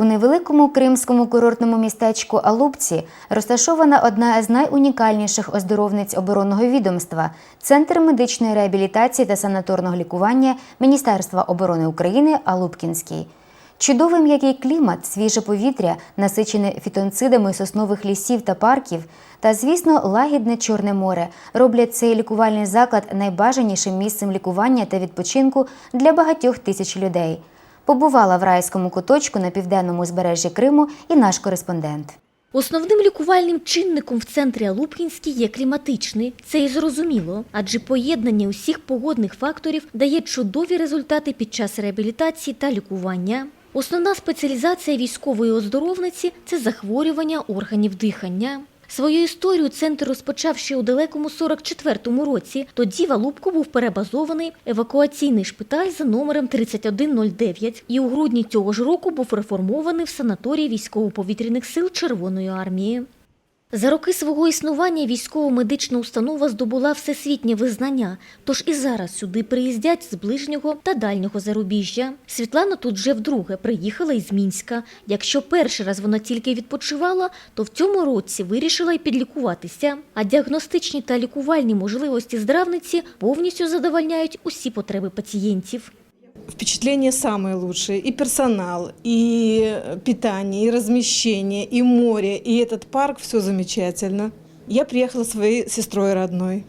У невеликому кримському курортному містечку Алубці розташована одна з найунікальніших оздоровниць оборонного відомства Центр медичної реабілітації та санаторного лікування Міністерства оборони України Алубкінський. Чудовий м'який клімат, свіже повітря, насичене фітонцидами соснових лісів та парків, та, звісно, лагідне Чорне море роблять цей лікувальний заклад найбажанішим місцем лікування та відпочинку для багатьох тисяч людей. Побувала в райському куточку на південному узбережжі Криму і наш кореспондент. Основним лікувальним чинником в центрі Алупкінський є кліматичний. Це і зрозуміло, адже поєднання усіх погодних факторів дає чудові результати під час реабілітації та лікування. Основна спеціалізація військової оздоровниці це захворювання органів дихання. Свою історію центр розпочав ще у далекому 44-му році. Тоді в Алубку був перебазований евакуаційний шпиталь за номером 3109 і у грудні цього ж року був реформований в санаторії військово-повітряних сил Червоної армії. За роки свого існування військово-медична установа здобула всесвітнє визнання, тож і зараз сюди приїздять з ближнього та дальнього зарубіжжя. Світлана тут вже вдруге приїхала із Мінська. Якщо перший раз вона тільки відпочивала, то в цьому році вирішила й підлікуватися. А діагностичні та лікувальні можливості здравниці повністю задовольняють усі потреби пацієнтів Впечатления самые лучшие. И персонал, и питание, и размещение, и море, и этот парк. Все замечательно. Я приехала со своей сестрой родной.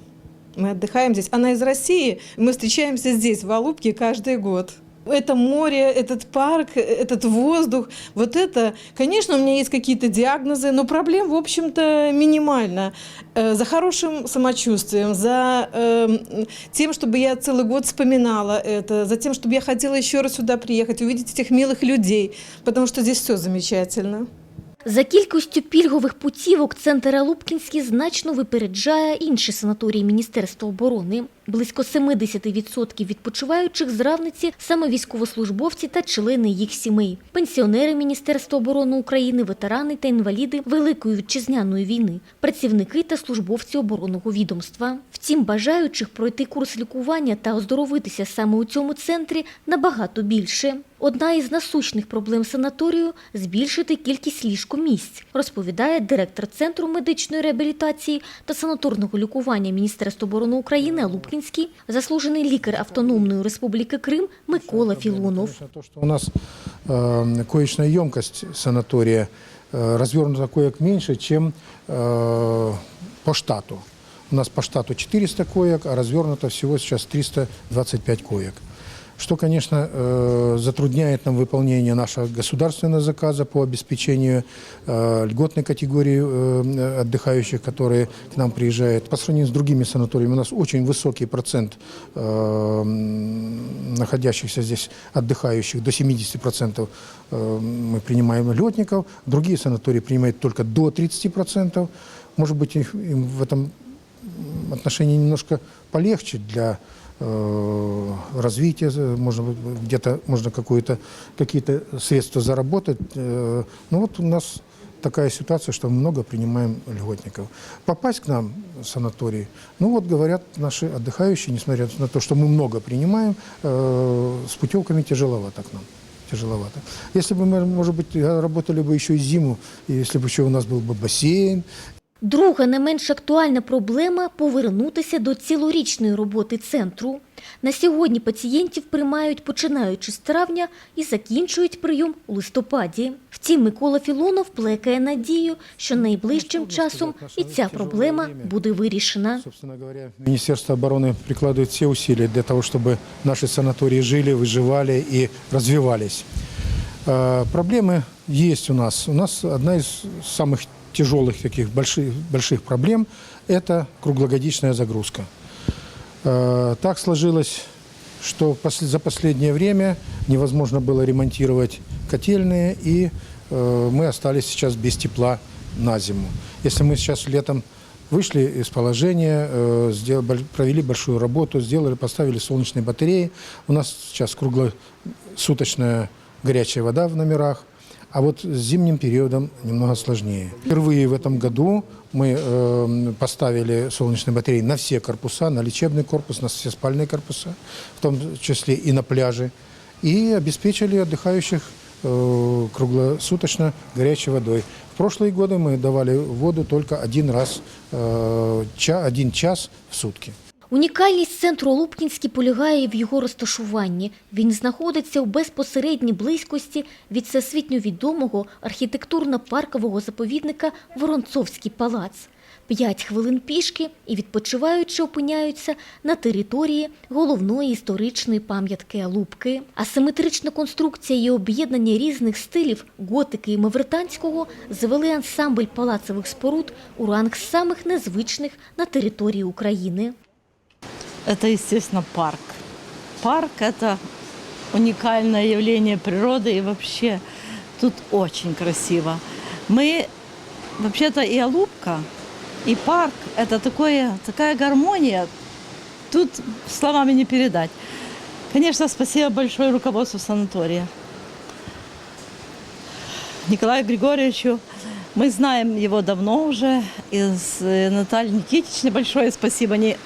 Мы отдыхаем здесь. Она из России. и Мы встречаемся здесь, в Алубке, каждый год. Это море, этот парк, этот воздух, вот это, конечно, у меня есть какие-то диагнозы, но проблем, в общем-то, минимально. Э, За хорошим самочувствием, за э, тем, чтобы я целый год вспоминала это, за тем, чтобы я хотела еще раз сюда приехать, увидеть этих милых людей, потому что здесь все замечательно. За кількістю пільгових путівок центр Алубкінський значно випереджає інші санаторії Міністерства оборони. Близько 70% відпочиваючих з Равниці саме військовослужбовці та члени їх сімей, пенсіонери Міністерства оборони України, ветерани та інваліди Великої вітчизняної війни, працівники та службовці оборонного відомства. Втім, бажаючих пройти курс лікування та оздоровитися саме у цьому центрі набагато більше. Одна із насущних проблем санаторію – збільшити кількість ліжкомісць, розповідає директор Центру медичної реабілітації та санаторного лікування Міністерства оборони України Лубкінський, заслужений лікар Автономної Республіки Крим Микола Філонов. Конечно, то, что у нас э, коечная емкость санатория э, развернута коек меньше, чем э, по штату. У нас по штату 400 коек, а развернуто всего сейчас 325 коек. Что, конечно, э, затрудняет нам выполнение нашего государственного заказа по обеспечению э, льготной категории э, отдыхающих, которые к нам приезжают. По сравнению с другими санаториями у нас очень высокий процент находящихся здесь отдыхающих, до 70% э, мы принимаем льготников, другие санатории принимают только до 30%. Может быть, им в этом отношении немножко полегче для развития, э, можно быть, где-то можно какую-то какие-то средства заработать. Э, Ну вот у нас такая ситуация, что мы много принимаем льготников. Попасть к нам в санаторий, ну вот говорят наши отдыхающие, несмотря на то, что мы много принимаем, э, с путевками тяжеловато к нам тяжеловато. Если бы мы, может быть, работали бы еще и зиму, и если бы еще у нас был бы бассейн, Друга не менш актуальна проблема – повернутися до цілорічної роботи центру. На сьогодні пацієнтів приймають починаючи з травня і закінчують прийом у листопаді. Втім, Микола Філонов плекає надію, що найближчим часом і ця проблема буде вирішена. Собственно говоря, Министерство обороны прикладывает все усилия для того, чтобы наши санатории жили, выживали и развивались. Э, Проблемы есть у нас. У нас одна из самых тяжелых таких больших, больших проблем – это круглогодичная загрузка. Э, Так сложилось, что за последнее время невозможно было ремонтировать котельные, и э, мы остались сейчас без тепла на зиму. Если мы сейчас летом вышли из положения, э, провели большую работу, сделали, поставили солнечные батареи, у нас сейчас круглосуточная горячая вода в номерах, а вот с зимним периодом немного сложнее. Впервые в этом году мы э, поставили солнечные батареи на все корпуса, на лечебный корпус, на все спальные корпуса, в том числе и на пляже, и обеспечили отдыхающих э, круглосуточно горячей водой. В прошлые годы мы давали воду только один раз, э, ча- один час в сутки. Унікальність центру Лубкінський полягає в його розташуванні. Він знаходиться у безпосередній близькості від всесвітньо відомого архітектурно-паркового заповідника Воронцовський палац. П'ять хвилин пішки і відпочиваючи опиняються на території головної історичної пам'ятки Алубки. Асиметрична конструкція і об'єднання різних стилів готики і мавританського завели ансамбль палацових споруд у ранг самих незвичних на території України. Это, естественно, парк. Парк – это уникальное явление природы, и вообще тут очень красиво. Мы, вообще-то, и Алубка, и парк – это такое, такая гармония, тут словами не передать. Конечно, спасибо большое руководству санатория. Николаю Григорьевичу. Мы знаем его давно уже. Из э, Натальи Никитичны большое спасибо. Они...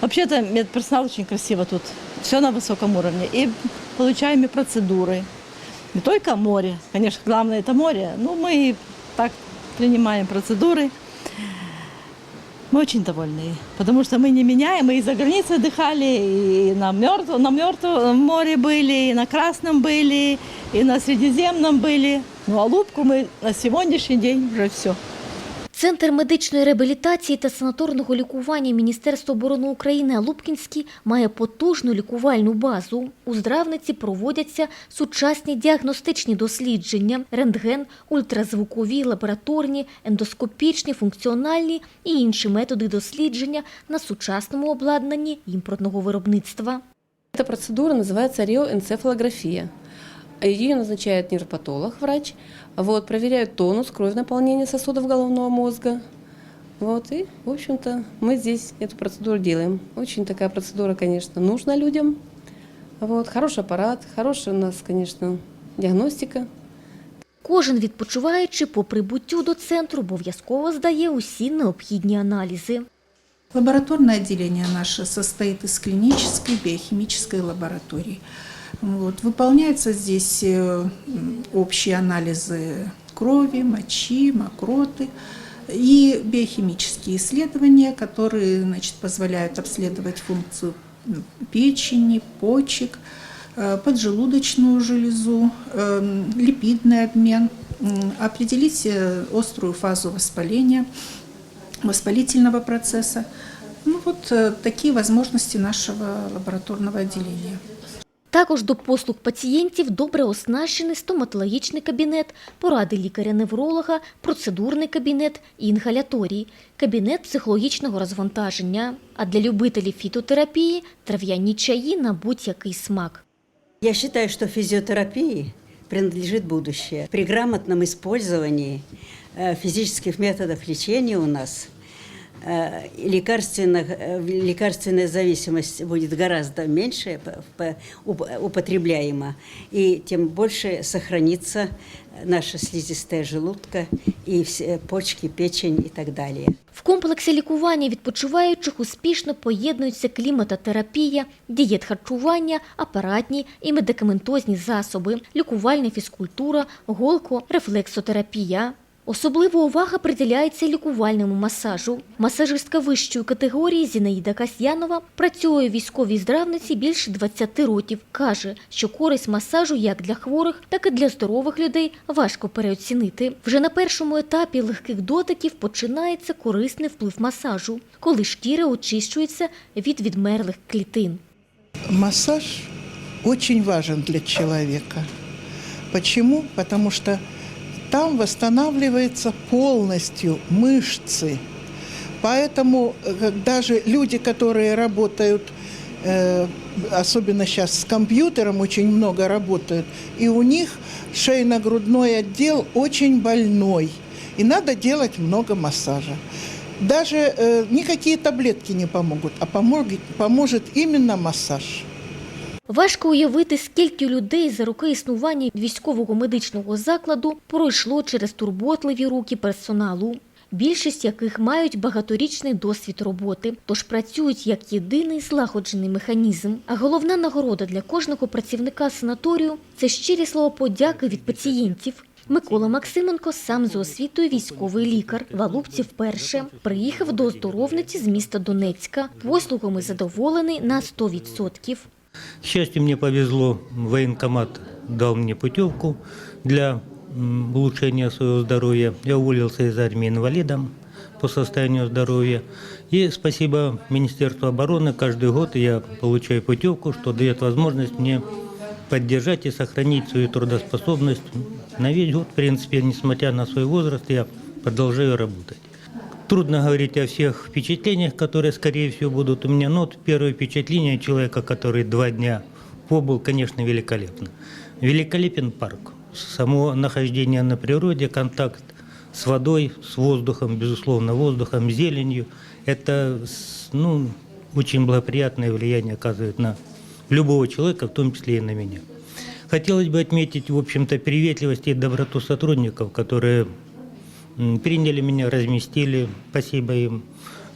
Вообще-то медперсонал очень красиво тут. Все на высоком уровне. И получаем и процедуры. Не только море. Конечно, главное это море. Но мы и так принимаем процедуры. Мы очень довольны, потому что мы не меняем, мы и за границей отдыхали, и на мертвом, на мертвом море были, и на Красном были, и на Средиземном были. Ну а Лубку мы на сегодняшний день уже все. Центр медичної реабілітації та санаторного лікування Міністерства оборони України Лубкінський має потужну лікувальну базу. У здравниці проводяться сучасні діагностичні дослідження, рентген, ультразвукові, лабораторні, ендоскопічні, функціональні і інші методи дослідження на сучасному обладнанні імпортного виробництва. Эта процедура называется реоэнцефалография. Ее назначает нейропатолог, врач. Вот, проверяют тонус, кровь наполнение сосудов головного мозга. Вот, и, в общем-то, мы здесь эту процедуру делаем. Очень такая процедура, конечно, нужна людям. Вот, хороший аппарат, хорошая у нас, конечно, диагностика. Кожен відпочиваючи по прибуттю до центру обов'язково здає усі необхідні аналізи. Лабораторное отделение наше состоит из клинической биохимической лаборатории. Вот. Выполняются здесь э, общие анализы крови, мочи, мокроты и биохимические исследования, которые значит, позволяют обследовать функцию печени, почек, э, поджелудочную железу, э, липидный обмен, определить острую фазу воспаления воспалительного процесса. Ну вот такие возможности нашего лабораторного отделения. Також до послуг пацієнтів добре оснащений стоматологічний кабінет, поради лікаря-невролога, процедурний кабінет і інгаляторій, кабінет психологічного розвантаження. А для любителів фітотерапії трав'яні чаї на будь-який смак. Я считаю, что физиотерапии принадлежит будущее. При грамотном использовании э, физических методов лечения у нас э, лекарственных, э, лекарственная зависимость будет гораздо меньше п- употребляема, и тем больше сохранится наша слизистая желудка и почки, печень и так далее. В комплексі лікування відпочиваючих успішно поєднуються кліматотерапія, дієт харчування, апаратні і медикаментозні засоби, лікувальна фізкультура, голко, рефлексотерапія. Особлива увага приділяється лікувальному масажу. Масажистка вищої категорії Зінаїда Касьянова працює у військовій здравниці більше 20 років. Каже, що користь масажу як для хворих, так і для здорових людей важко переоцінити. Вже на першому етапі легких дотиків починається корисний вплив масажу, коли шкіра очищується від відмерлих клітин. Массаж очень важен для человека. Почему? Потому что там восстанавливаются полностью мышцы. Поэтому э, даже люди, которые работают, э, особенно сейчас с компьютером очень много работают, и у них шейно-грудной отдел очень больной. И надо делать много массажа. Даже э, никакие таблетки не помогут, а помогут, поможет именно массаж. Важко уявити, скільки людей за роки існування військового медичного закладу пройшло через турботливі руки персоналу. більшість яких мають багаторічний досвід роботи, тож працюють як єдиний злагоджений механізм. А головна нагорода для кожного працівника санаторію це щирі слова подяки від пацієнтів. Микола Максименко сам за освітою військовий лікар. В Алубці вперше приїхав до оздоровниці з міста Донецька. Послугами задоволений на 100%. К счастью, мне повезло, военкомат дал мне путевку для улучшения своего здоровья. Я уволился из армии инвалидом по состоянию здоровья. И спасибо Министерству обороны, каждый год я получаю путевку, что дает возможность мне поддержать и сохранить свою трудоспособность. На весь год, в принципе, несмотря на свой возраст, я продолжаю работать. Трудно говорить о всех впечатлениях, которые, скорее всего, будут у меня. Но вот первое впечатление человека, который два дня побыл, конечно, великолепно. Великолепен парк. Само нахождение на природе, контакт с водой, с воздухом, безусловно, воздухом, зеленью. Это ну, очень благоприятное влияние оказывает на любого человека, в том числе и на меня. Хотелось бы отметить, в общем-то, приветливость и доброту сотрудников, которые Приняли меня, разместили, спасибо им.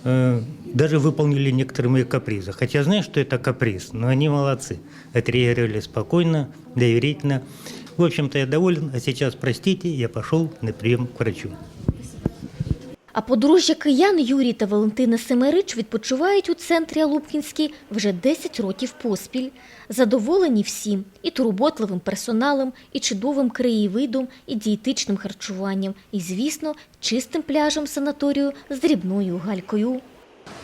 Э, Даже выполнили некоторые мои капризы. Хотя знаю, что это каприз, но они молодцы. Отреагировали спокойно, доверительно. В общем-то, я доволен. А сейчас, простите, я пошел на прием к врачу. А подружжя киян Юрій та Валентина Семерич відпочивають у центрі Алубкінській вже 10 років поспіль. Задоволені всім – і турботливим персоналом, і чудовим краєвидом, і дієтичним харчуванням, і, звісно, чистим пляжем санаторію з дрібною галькою.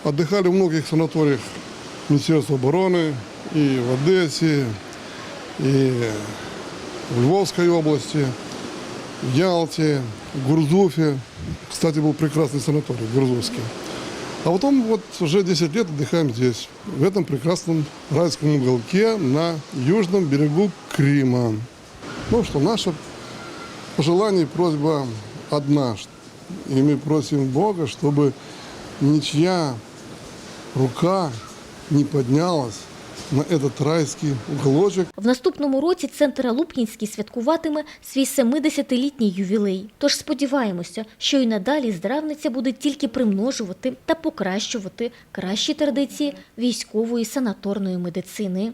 Отдыхали в многих санаториях Министерства обороны и в Одессе, и в Львовской области, в Ялте, в Гурзуфе. Кстати, был прекрасный санаторий Гурзуфский. А потом вот уже 10 лет отдыхаем здесь, в этом прекрасном райском уголке на южном берегу Крыма. Ну что, наше пожелание и просьба одна. И мы просим Бога, чтобы ничья рука не поднялась на этот райский уголочек. В наступному році центр Лупкінський святкуватиме свій 70-літній ювілей. Тож сподіваємося, що і надалі здравниця буде тільки примножувати та покращувати кращі традиції військової санаторної медицини.